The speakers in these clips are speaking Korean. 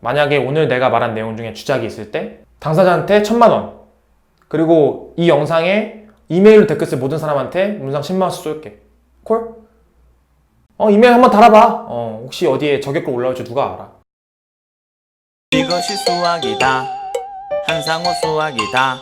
만약에 오늘 내가 말한 내용 중에 주작이 있을 때 당사자한테 천만 원 그리고 이 영상에 이메일로 댓글 쓸 모든 사람한테 문상 10만 원씩 쏠게 콜? 어 이메일 한번 달아봐 어 혹시 어디에 저격글 올라올지 누가 알아 이것이 수학이다. 한상호 수학이다.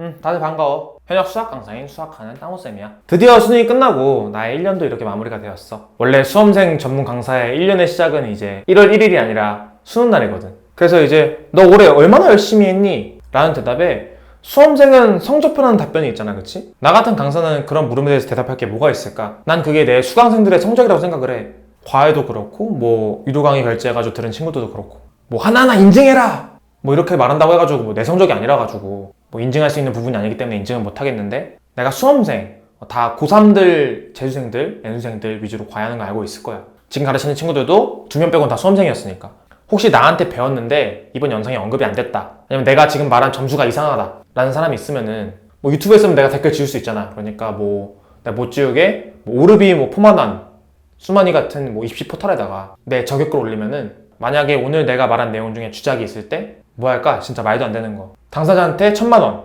응, 다들 반가워. 현역 수학 강사인 수학하는 땅호쌤이야. 드디어 수능이 끝나고 나의 1년도 이렇게 마무리가 되었어. 원래 수험생 전문 강사의 1년의 시작은 이제 1월 1일이 아니라 수능 날이거든. 그래서 이제 너 올해 얼마나 열심히 했니? 라는 대답에 수험생은 성적표라는 답변이 있잖아, 그치? 나 같은 강사는 그런 물음에 대해서 대답할 게 뭐가 있을까? 난 그게 내 수강생들의 성적이라고 생각을 해. 과외도 그렇고, 뭐, 유료 강의 결제해가지고 들은 친구들도 그렇고. 뭐, 하나하나 인증해라! 뭐, 이렇게 말한다고 해가지고, 뭐, 내 성적이 아니라가지고, 뭐, 인증할 수 있는 부분이 아니기 때문에 인증은 못 하겠는데, 내가 수험생, 어, 다 고3들, 재수생들, 연수생들 위주로 과외하는 거 알고 있을 거야. 지금 가르치는 친구들도 두 명 빼고는 다 수험생이었으니까. 혹시 나한테 배웠는데 이번 영상에 언급이 안 됐다. 아니면 내가 지금 말한 점수가 이상하다. 라는 사람이 있으면은 뭐 유튜브에 쓰면 내가 댓글 지울 수 있잖아. 그러니까 뭐 내가 못 지우게 뭐 오르비 뭐 포만한 수만이 같은 뭐 입시 포털에다가 내 저격글 올리면은 만약에 오늘 내가 말한 내용 중에 주작이 있을 때 뭐 할까? 진짜 말도 안 되는 거. 당사자한테 천만 원.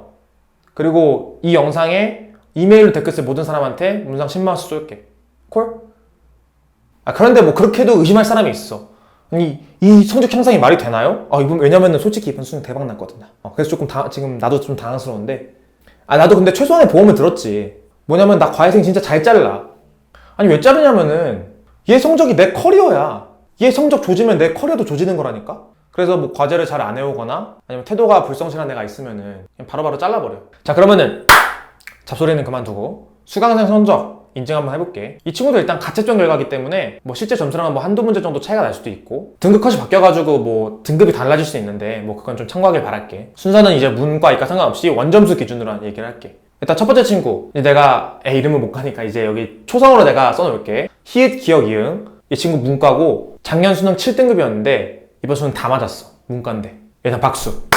그리고 이 영상에 이메일로 댓글 쓸 모든 사람한테 문상 10만 원씩 쏠게. 콜? 아 그런데 뭐 그렇게도 의심할 사람이 있어. 아니 이 성적 향상이 말이 되나요? 아 이번 왜냐면은 솔직히 이번 수능 대박 났거든요. 어, 그래서 조금 다, 지금 나도 좀 당황스러운데. 아 나도 근데 최소한의 보험을 들었지. 뭐냐면 나 과외생 진짜 잘 잘라. 아니 왜 자르냐면은 얘 성적이 내 커리어야. 얘 성적 조지면 내 커리어도 조지는 거라니까. 그래서 뭐 과제를 잘 안 해오거나 아니면 태도가 불성실한 애가 있으면은 바로바로 잘라버려. 자 그러면은 잡소리는 그만두고 수강생 성적 인증 한번 해볼게. 이 친구도 일단 가채점 결과기 때문에 뭐 실제 점수랑은 뭐 한두 문제 정도 차이가 날 수도 있고 등급 컷이 바뀌어가지고 뭐 등급이 달라질 수 있는데 뭐 그건 좀 참고하길 바랄게. 순서는 이제 문과 이과 상관없이 원점수 기준으로 얘기를 할게. 일단 첫 번째 친구 내가 애 이름을 못 가니까 이제 여기 초성으로 내가 써놓을게. 히읗 기억 이응 이 친구 문과고 작년 수능 7등급이었는데 이번 수능 다 맞았어. 문과인데 일단 박수.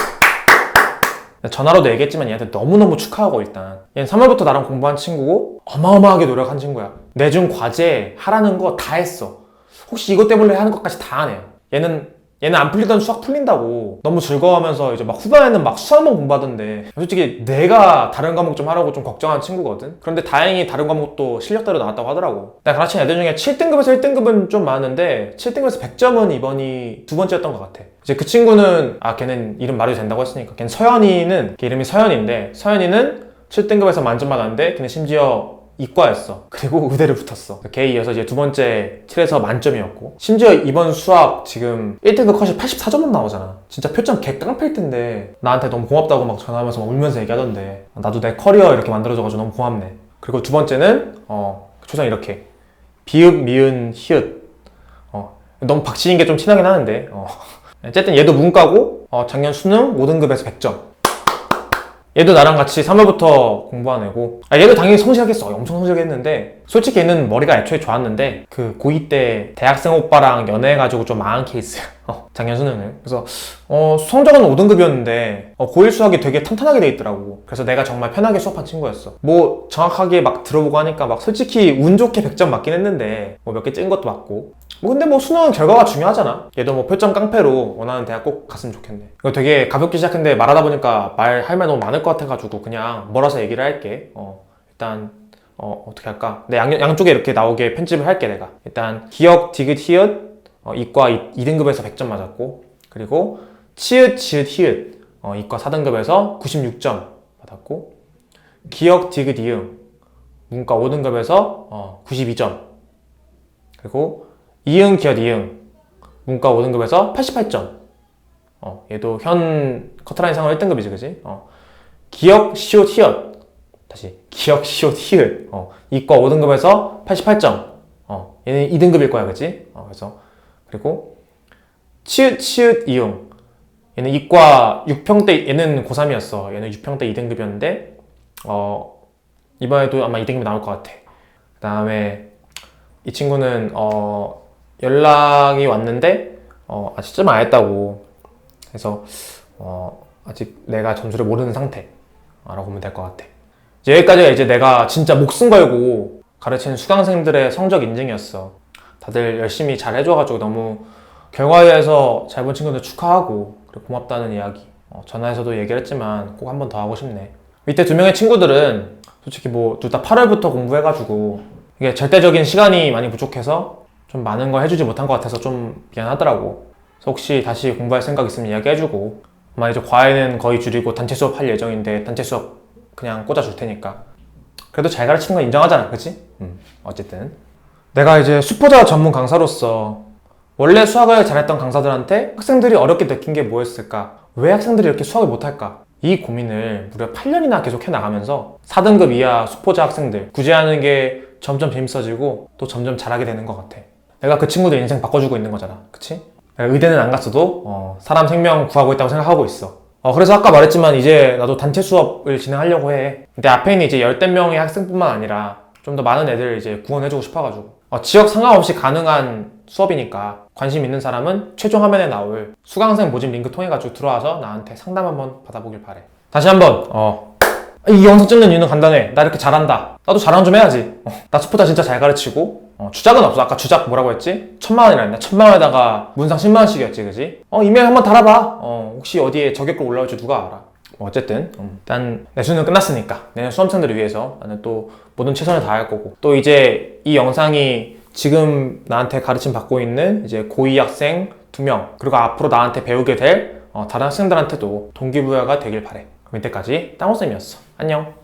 전화로도 얘기했지만 얘한테 너무너무 축하하고 일단. 얘는 3월부터 나랑 공부한 친구고 어마어마하게 노력한 친구야. 내준 과제 하라는 거 다 했어. 혹시 이것 때문에 하는 것까지 다 하네. 얘는 얘는 안 풀리던 수학 풀린다고. 너무 즐거워하면서 이제 막 후반에는 막 수학만 공부하던데. 솔직히 내가 다른 과목 좀 하라고 좀 걱정하는 친구거든. 그런데 다행히 다른 과목도 실력대로 나왔다고 하더라고. 내가 가르친 애들 중에 7등급에서 1등급은 좀 많은데 7등급에서 100점은 이번이 두 번째였던 것 같아. 이제 그 친구는 아 걔는 이름 말해도 된다고 했으니까. 걔는 서연이는 걔 이름이 서연인데 서연이는 7등급에서 만점 받았는데 걔는 심지어 이과였어. 그리고 의대를 붙었어. 걔에 이어서 이제 두 번째 7에서 만점이었고. 심지어 이번 수학 지금 1등급 컷이 84점은 나오잖아. 진짜 표점 개 깡패일 텐데 나한테 너무 고맙다고 막 전화하면서 막 울면서 얘기하던데 나도 내 커리어 이렇게 만들어줘가지고 너무 고맙네. 그리고 두 번째는 어 초성 이렇게 비읍 미은 히읗 어 너무 박치인 게좀 티나긴 하는데 어. 어쨌든 얘도 문과고 어, 작년 수능 5등급에서 100점 얘도 나랑 같이 3월부터 공부한 애고. 아, 얘도 당연히 성실하겠어. 엄청 성실하게 했는데 솔직히 얘는 머리가 애초에 좋았는데 그 고2 때 대학생 오빠랑 연애해가지고 좀 망한 케이스야 어, 작년 수능을. 그래서 어, 성적은 5등급이었는데 어, 고1 수학이 되게 탄탄하게 돼 있더라고. 그래서 내가 정말 편하게 수업한 친구였어. 뭐 정확하게 막 들어보고 하니까 막 솔직히 운 좋게 100점 맞긴 했는데 뭐 몇 개 찐 것도 맞고. 뭐 근데 뭐 수능 결과가 중요하잖아. 얘도 뭐 표점 깡패로 원하는 대학 꼭 갔으면 좋겠네. 이거 되게 가볍게 시작했는데 말하다 보니까 말 할 말 너무 많을 것 같아가지고 그냥 몰아서 얘기를 할게. 어 일단 어 어떻게 할까? 내 양, 양쪽에 이렇게 나오게 편집을 할게 내가. 일단 기억 디귿 히읗 어, 이과 2, 2등급에서 100점 맞았고 그리고 치읓 지읒 히읗 어, 이과 4등급에서 96점 받았고 기억 디귿 이응 문과 5등급에서 어, 92점 그리고 이응 기엇 이응 문과 5등급에서 88점 어, 얘도 현 커트라인 상으로 1등급이지 그지? 어, 기억 시옷 히읗 다시 기억 시옷 히읗 어, 이과 5등급에서 88점 어, 얘는 2등급일 거야 그지? 어, 그래서 그리고 치읓 치읓 이응. 얘는 이과 6평대 얘는 고3이었어. 얘는 6평대 2등급이었는데 어, 이번에도 아마 2등급이 나올 것 같아. 그 다음에 이 친구는 어, 연락이 왔는데 어, 아직 좀 안 했다고. 그래서 어, 아직 내가 점수를 모르는 상태 라고 보면 될 것 같아. 여기까지가 이제 내가 진짜 목숨 걸고 가르치는 수강생들의 성적 인증이었어 다들 열심히 잘 해줘가지고 너무 결과에 대해서 잘 본 친구들 축하하고 그리고 고맙다는 이야기. 어, 전화에서도 얘기를 했지만 꼭 한 번 더 하고 싶네. 밑에 두 명의 친구들은 솔직히 뭐 둘 다 8월부터 공부해가지고 이게 절대적인 시간이 많이 부족해서 좀 많은 걸 해주지 못한 것 같아서 좀 미안하더라고. 그래서 혹시 다시 공부할 생각 있으면 이야기해주고 아마 이제 과외는 거의 줄이고 단체 수업 할 예정인데 단체 수업 그냥 꽂아줄 테니까. 그래도 잘 가르치는 건 인정하잖아 그치? 음, 어쨌든 내가 이제 수포자 전문 강사로서 원래 수학을 잘했던 강사들한테 학생들이 어렵게 느낀 게 뭐였을까? 왜 학생들이 이렇게 수학을 못할까? 이 고민을 무려 8년이나 계속 해 나가면서 4등급 이하 수포자 학생들 구제하는 게 점점 재밌어지고 또 점점 잘하게 되는 것 같아. 내가 그 친구들 인생 바꿔주고 있는 거잖아. 그치? 내가 의대는 안 갔어도 어, 사람 생명 구하고 있다고 생각하고 있어. 어, 그래서 아까 말했지만 이제 나도 단체 수업을 진행하려고 해. 근데 앞에 있는 이제 열댓 명의 학생뿐만 아니라 좀 더 많은 애들 이제 구원해주고 싶어가지고. 어, 지역 상관없이 가능한 수업이니까 관심 있는 사람은 최종 화면에 나올 수강생 모집 링크 통해가지고 들어와서 나한테 상담 한번 받아보길 바래. 다시 한번, 어. 이 영상 찍는 이유는 간단해. 나 이렇게 잘한다. 나도 자랑 좀 해야지. 어, 나 스포자 진짜 잘 가르치고, 어, 주작은 없어. 아까 주작 뭐라고 했지? 천만 원이라 했나? 천만 원에다가 문상 10만 원씩이었지, 그지? 어, 이메일 한번 달아봐. 어, 혹시 어디에 저격글 올라올지 누가 알아? 뭐 어쨌든 음, 일단 내 수능 끝났으니까 내년 수험생들을 위해서 나는 또 모든 최선을 다할 거고. 또 이제 이 영상이 지금 나한테 가르침 받고 있는 이제 고2 학생 두 명 그리고 앞으로 나한테 배우게 될 어, 다른 학생들한테도 동기부여가 되길 바래. 그럼 이때까지 땅호쌤이었어. 안녕